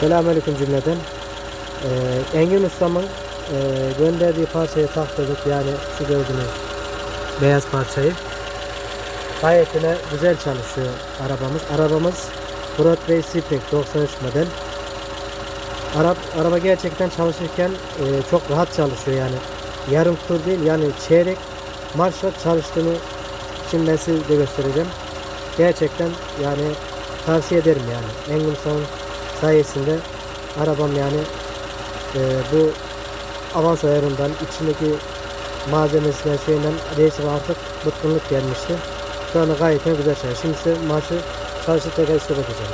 Selamünaleyküm cümleden. Ee, Engin Ustam'ın e, gönderdiği parçayı taktırdık. Yani şu gördüğünüz beyaz parçayı. Gayetine güzel çalışıyor arabamız. Arabamız Broadway Spring 93 model. Arap, araba gerçekten çalışırken e, çok rahat çalışıyor yani. Yarım tur değil yani çeyrek marşla çalıştığını şimdi ben size de göstereceğim. Gerçekten yani tavsiye ederim yani. Engin Ustam'ın sayesinde arabam yani e, bu avans ayarından içindeki malzemesinden şeyinden değişim artık bıkkınlık gelmişti. Şu anda gayet güzel çalışıyor. Şimdi size marşı çalışıp tekrar işte bakacağım.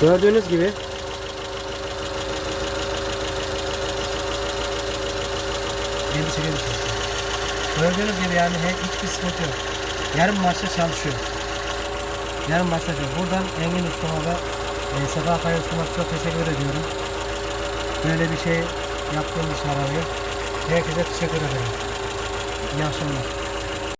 Gördüğünüz gibi Geri çekelim. Gördüğünüz gibi yani hiçbir sıkıntı yok. Yarım maçta çalışıyor. Yarım maçta çalışıyor. Buradan Engin Ustama ve e, Sefa Kaya Ustama çok teşekkür ediyorum. Böyle bir şey yaptığım için arabaya. Herkese teşekkür ederim. İyi akşamlar.